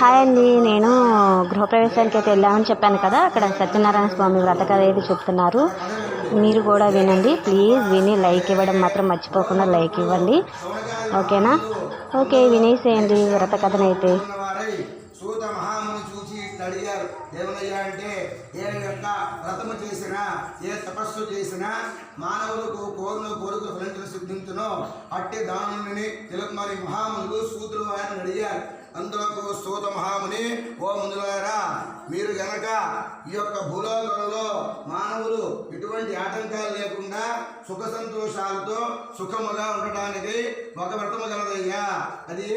Hi అండి నేను గృహప్రవేశానికి అయితే వెళ్ళామని చెప్పాను కదా అక్కడ సత్యనారాయణ స్వామి వ్రతకథ అయితే చెప్తున్నారు. మీరు కూడా వినండి ప్లీజ్ విని లైక్ ఇవ్వడం మాత్రం మర్చిపోకుండా లైక్ ఇవ్వండి. ఓకేనా? ఓకే వినేసేయండి వ్రత కథనైతే సూత మహాముని చూచి అడిగారు ఏమయ్యా అంటే ఏ యొక్క వ్రతము చేసినా ఏ తపస్సు చేసినా మానవులకు కోరిన కోరిక ఫలించిన సిద్ధించును. అట్టి దానుని తిలకుమారి మహామునులు సూతులు ఆయన అడిగారు అందులకు సూత మహాముని ఓ ముందులారా మీరు గనక ఈ యొక్క భూలోకంలో మానవులు ఎటువంటి ఆటంకాలు లేకుండా సుఖ సంతోషాలతో సుఖముగా ఉండటానికి ఒక వ్రతము కలదయ్యా అది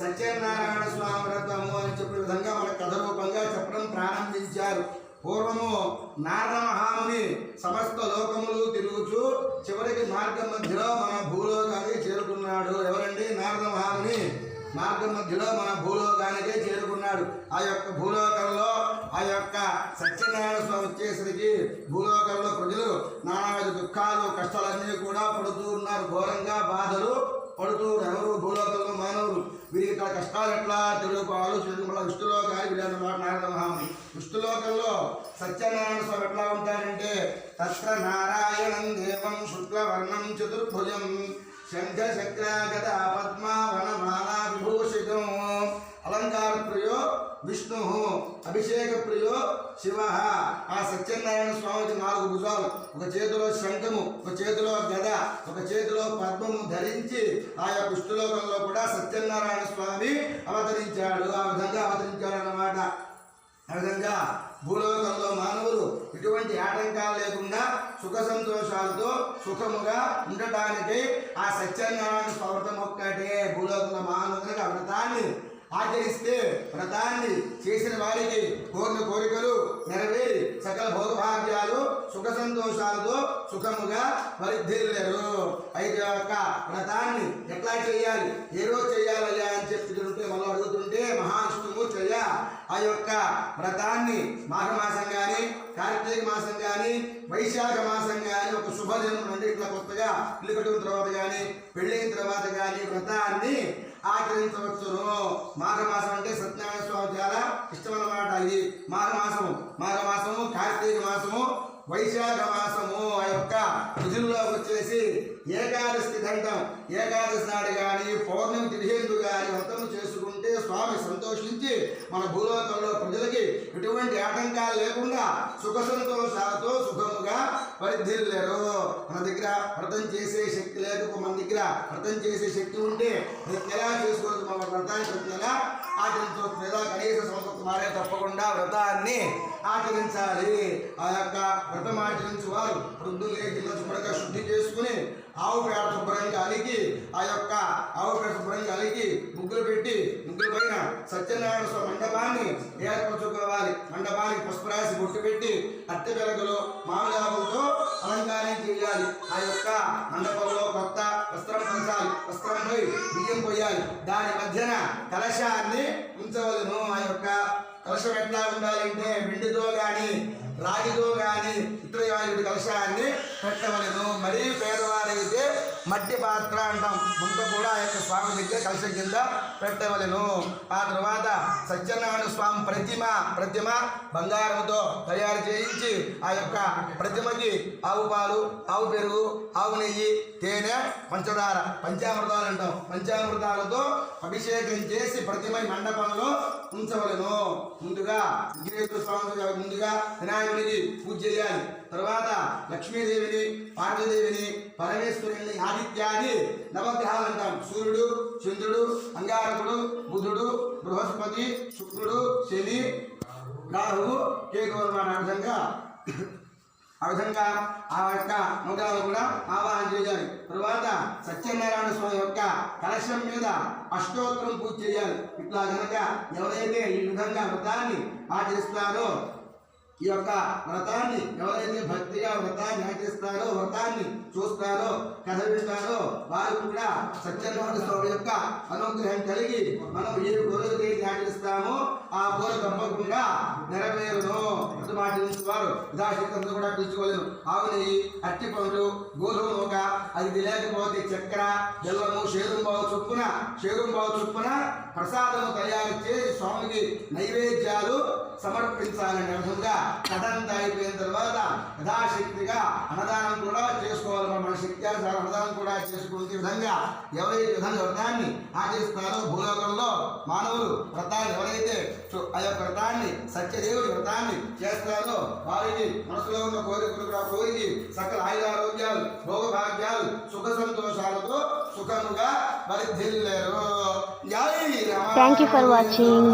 సత్యనారాయణ స్వామి వ్రతము అని చెప్పే విధంగా మన కథ రూపంగా చెప్పడం ప్రారంభించారు. పూర్వము నారద మహాముని సమస్త లోకములు తిరుగుచూ చివరికి మార్గం మధ్యలో మన భూలోకానికి చేరుకున్నాడు. ఎవరండి? నారద మహాముని. మార్గం మధ్యలో మన భూలోకానికే చేరుకున్నాడు. ఆ యొక్క భూలోకంలో ఆ యొక్క సత్యనారాయణ స్వామి వచ్చేసరికి భూలోకంలో ప్రజలు నానావిధ దుఃఖాలు కష్టాలన్నీ కూడా పడుతూ ఉన్నారు. ఘోరంగా బాధలు పడుతూ ఎవరు భూలోకంలో మానవులు? వీరికి ఇక్కడ కష్టాలు ఎట్లా తెలుగు ఆలోచించడం వల్ల విష్ణులోకానికి వీళ్ళన్నమాట నారద మహాముని. విష్ణులోకంలో సత్యనారాయణ స్వామి ఎట్లా ఉంటారంటే తత్ర నారాయణం దేవం శుక్లవర్ణం చతుర్భుజం శంఖ చక్ర పద్మావన పద్మ ప్రియో విష్ణు. అభిషేక ప్రియో శివ. ఆ సత్యనారాయణ స్వామికి నాలుగు భుజాలు. ఒక చేతిలో శంఖము ఒక చేతిలో గద ఒక చేతిలో పద్మము ధరించి ఆ యొక్క కూడా సత్యనారాయణ స్వామి అవతరించాడు. ఆ విధంగా అవతరించాడు అన్నమాట ఆ విధంగా భూలోకంలో మానవులు ఎటువంటి ఆటంకాలు లేకుండా సుఖ సంతోషాలతో సుఖముగా ఉండటానికి ఆ సత్యనారాయణ స్వార్థం ఒక్కటే భూలోకంలో మానవులకు ఆ ఆచరిస్తే వ్రతాన్ని చేసిన వారికి కోరిన కోరికలు నెరవేరి సకల భోగభాగ్యాలు సుఖ సంతోషాలతో సుఖముగా వరిద్దిల్లేరు అయితే యొక్క వ్రతాన్ని ఎట్లా చేయాలి? ఏ రోజు చేయాలి అని చెప్తుంటే మనం అడుగుతుంటే మహావిష్ణువు చెయ్య ఆ యొక్క వ్రతాన్ని మాఘమాసం కానీ కార్తీక మాసం కానీ వైశాఖ మాసం కానీ ఒక శుభజనం నుండి ఇట్లా కొత్తగా ఇల్లు కట్టుకున్న తర్వాత కానీ పెళ్ళైన తర్వాత కానీ వ్రతాన్ని ఆచరించవచ్చును. మాఘమాసం అంటే సత్యనారాయణ స్వామి చాలా ఇష్టమన్నమాట. ఇది మాఘమాసము. మాఘమాసము కార్తీక మాసము వైశాఖ మాసము ఆ యొక్క విధుల్లో వచ్చేసి ఏకాదశి దండం ఏకాదశి నాడు కానీ పౌర్ణమి తిరిగేందు కానీ వ్రతం సంతోషించి మన భూలోకంలో ప్రజలకి ఎటువంటి ఆటంకాలు లేకుండా సుఖ సంతోషాలతో సుఖముగా పరిధిల్లేరు. మన దగ్గర వ్రతం చేసే శక్తి లేక మన దగ్గర వ్రతం చేసే శక్తి ఉంటే ప్రతి ఎలా చేసుకోవచ్చు? మన వ్రతాన్ని ప్రతి నెల ఆచరించవచ్చు. లేదా కనీస సంవత్సరం మారే తప్పకుండా వ్రతాన్ని ఆచరించాలి. ఆ యొక్క వ్రతం ఆచరించు వారు వృద్ధులు లేచి శుద్ధి చేసుకుని ఆవు పేడతో శుభ్రంగా అలిగి ఆ యొక్క ఆవు పేడ శుభ్రంగా అలిగి ముగ్గులు పెట్టి ముగ్గుల పైన సత్యనారాయణ స్వామి మండపాన్ని ఏర్పరచుకోవాలి. మండపానికి పుష్పరాశి బొట్టు పెట్టి అట్టె వెలగలు మామిడి అలంకారం చేయాలి. ఆ యొక్క మండపంలో కొత్త వస్త్రం పంచాలి వస్త్రంపై బియ్యం పోయాలి. దాని మధ్యన కలశాన్ని ఉంచవలను. ఆ యొక్క కలశం ఎట్లా ఉండాలంటే వెండితో కానీ రాగితో కానీ ఇతర కలశాన్ని పెట్టవలను. మరీ అయితే మట్టి పాత్ర అంటాం. ముందు కూడా ఆ యొక్క స్వామి దగ్గర కలశం కింద పెట్టవలను. ఆ తర్వాత సత్యనారాయణ స్వామి ప్రతిమ ప్రతిమ బంగారంతో తయారు చేయించి ఆ యొక్క ప్రతిమకి ఆవు పాలు ఆవు పెరుగు ఆవు నెయ్యి తేనె పంచదార పంచామృతాలు అంటాం. పంచామృతాలతో అభిషేకం చేసి ప్రతిమ మండపంలో ఉంచవలను. ముందుగా విఘ్నేశ్వర స్వామి ముందుగా వినాయకుడికి పూజ చేయాలి. తర్వాత లక్ష్మీదేవిని పార్వతీదేవిని పరమేశ్వరుని ఆదిత్యాది నవగ్రహాలు అంటాం. సూర్యుడు చంద్రుడు అంగారకుడు బుధుడు బృహస్పతి శుక్రుడు శని రాహువు కేతు అన్నమాట ఆ విధంగా ఆ విధంగా ఆ యొక్క నూతనాలు కూడా ఆవాహన చేయాలి. తర్వాత సత్యనారాయణ స్వామి యొక్క కలశం మీద అష్టోత్తరం పూజ చేయాలి. ఇట్లా కనుక ఎవరైతే ఈ విధంగా వ్రతాన్ని ఆచరిస్తారో ఈ యొక్క వ్రతాన్ని ఎవరైతే భక్తిగా వ్రతాన్ని ఆచరిస్తారో వ్రతాన్ని చూస్తారో కథ వింటారో వారు కూడా సత్యనారాయణ స్వామి యొక్క అనుగ్రహం కలిగి మనం ఏ కోరికైతే ఆచరిస్తామో ఆ కోరిక తప్పకుండా నెరవేరును. అది వారు యథాశక్తంతో కూడా తీసుకోలేము ఆవుని అట్టి పండ్లు గోధుమ నూక అది లేకపోతే చక్కెర బెల్లము షేరుంబావు చొప్పున షేరుంబావు చొప్పున ప్రసాదము తయారు చేసి స్వామికి నైవేద్యాలు సమర్పించాలని అర్థంగా కథంతా అయిపోయిన తర్వాత యథాశక్తిగా అన్నదానం కూడా చేసుకోవాలి. మన శక్త్యానుసారం అన్నదానం కూడా చేసుకునే విధంగా ఎవరైతే విధంగా వ్రతాన్ని ఆచరిస్తారో భూలోకంలో మానవులు వ్రతాన్ని ఎవరైతే ఆ యొక్క వ్రతాన్ని సత్యదేవుడి వ్రతాన్ని చేస్తారో వారికి మనసులో ఉన్న కోరికలు కూడా కోరికి సకల ఆయురారోగ్యాలు భోగభాగ్యాలు సుఖ సంతోషాలతో సుఖముగా వర్ధిల్లేరు Rama thank you for watching